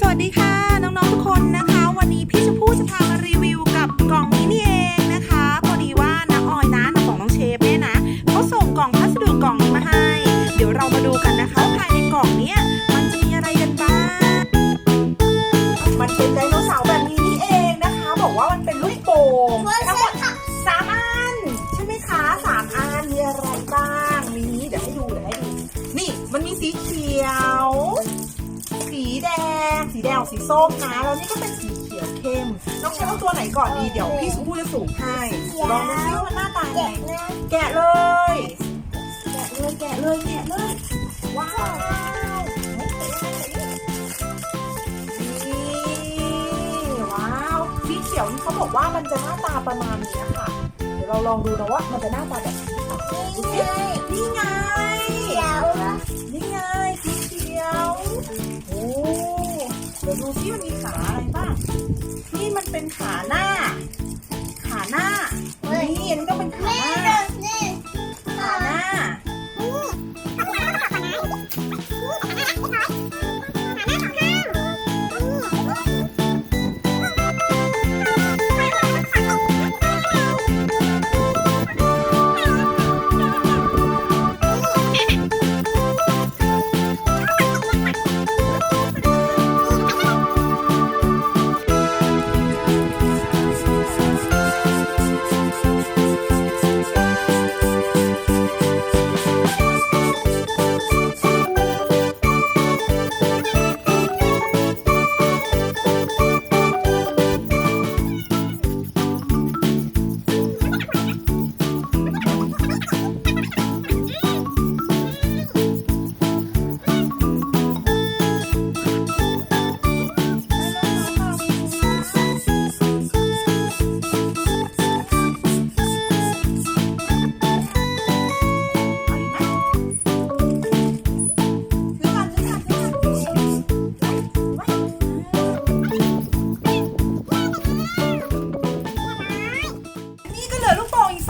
สวัสดีค่ะ น้อง ๆ ทุกคนนะคะ วันนี้พี่ชมพู่จะพามารีวิวกับกล่องนี้นี่เองนะคะพอดีว่าน้าออยนะน้าของน้องเชฟเนี่ยนะเขาส่งกล่องพัสดุกล่องนี้มาให้ เดี๋ยวเรามาดูกันนะคะว่าภายในกล่องเนี้ยมันจะมีอะไรกันบ้างมันเป็นไดโนเสาร์แบบนี้นี่เองนะคะ บอกว่ามันเป็นลูกโป่งทั้งหมดสามอัน ดง สีแดงออกสีส้มนะแล้วนี่ก็เป็นสีเขียวเข้มน้องเชฟเอาตัวไหนก่อนดีเดี๋ยวพี่ชมพู่จะสูงให้ลองดูซิว่ามันหน้าตายังไงแกะเลยแกะเลยแกะเลยแกะเลยว้าวนี่ว้าวสีเขียวนี่เขาบอกว่ามันจะหน้าตาประมาณนี้ค่ะ เดี๋ยวเราลองดูนะว่ามันจะหน้าตาแบบไหนค่ะดูสินี่ไงเดี๋ยวนี่ไงสีเขียวโอ้ เดี๋ยวดูซิมันมีขาอะไรบ้าง นี่มันเป็นขาหน้า ขาหน้า นี่อันนี้ก็เป็น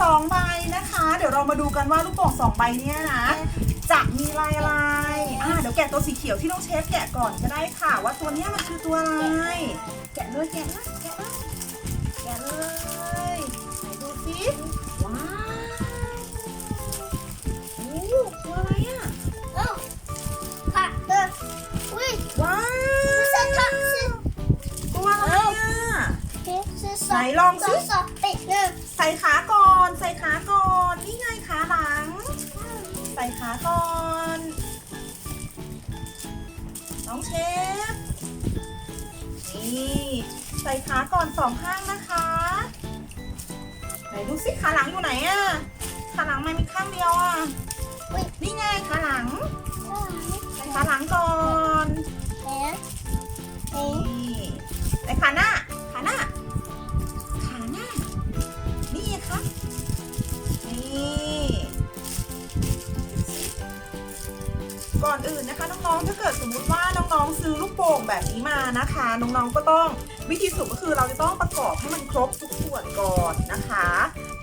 อีกสองใบนะคะ เดี๋ยวเรามาดูกันว่าลูกโป่งสองใบเนี้ยนะจะมีลายอะไรอ่าเดี๋ยวแกะตัวสีเขียวที่น้องเชฟแกะก่อนก็ได้ค่ะ ว่าตัวเนี้ยมันคือตัวอะไรแกะเลยแกะเลยแกะเลยแกะเลยไหนดูสิว้าวโอ้ตัวอะไรอะ ส่ขาก่อนสองข้างนะคะไหนดูสิขาหลังอยู่ไหนอะขาหลังมันมีข้างเดียวอะนี่ไงขา ก่อนอื่นนะคะน้องๆ ถ้าเกิดสมมุติว่าน้องๆ ซื้อลูกโป่งแบบนี้มานะคะ น้องๆ ก็ต้องวิธีสุดก็คือเราจะต้องประกอบให้มันครบทุกส่วนก่อนนะคะ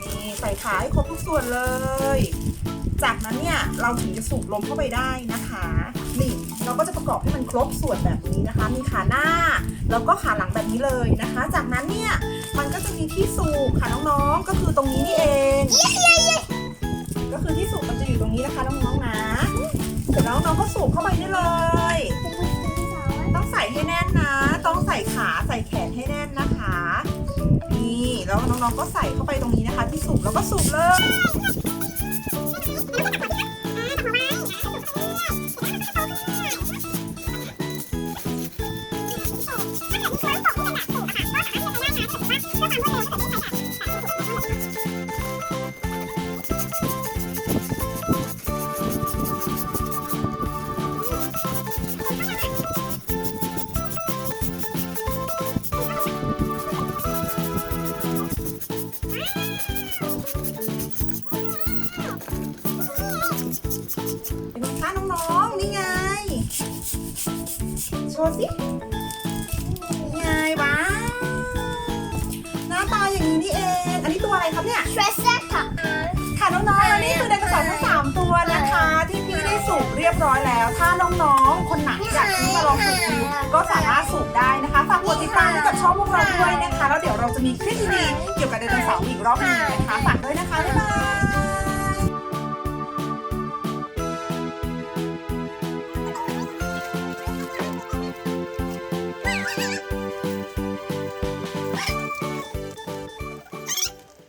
นี่ใส่ขาให้ครบทุกส่วนเลย จากนั้นเนี่ยเราถึงจะสูบลมเข้าไปได้นะคะนี่เราก็จะประกอบให้มันครบส่วนแบบนี้นะคะ มีขาหน้า แล้วก็ขาหลังแบบนี้เลยนะคะ จากนั้นเนี่ยมันก็จะมีที่สูบค่ะน้องๆ ก็คือตรงนี้นี่เอง น้องๆก็สูบเข้าไปได้เลย ต้องใส่ให้แน่นนะ ต้องใส่ขาใส่แขนให้แน่นนะคะ นี่แล้วน้องๆก็ใส่เข้าไปตรงนี้นะคะ ที่สูบแล้วก็สูบเลย คะน้องๆ นี่ไง โชว์สินี่ไงว้าวหน้าตาอย่างนี้นี่เอง อันนี้ตัวอะไรครับเนี่ยช่วยเซ็ตค่ะ ค่ะน้องๆแล้วนี่คือไดโนเสาร์ทั้งสามตัวนะคะ ที่พี่ได้สูบเรียบร้อยแล้ว ถ้าน้องๆ คนไหนอยากที่มาลองสูบดูก็สามารถสูบได้นะคะ ฝากกดติดตามให้กับช่องพวกเราด้วยนะคะ แล้วเดี๋ยวเราจะมีคลิปดีๆเกี่ยวกับไดโนเสาร์อีกรอบหนึงนะคะ ฝากด้วยนะคะ บ๊ายบาย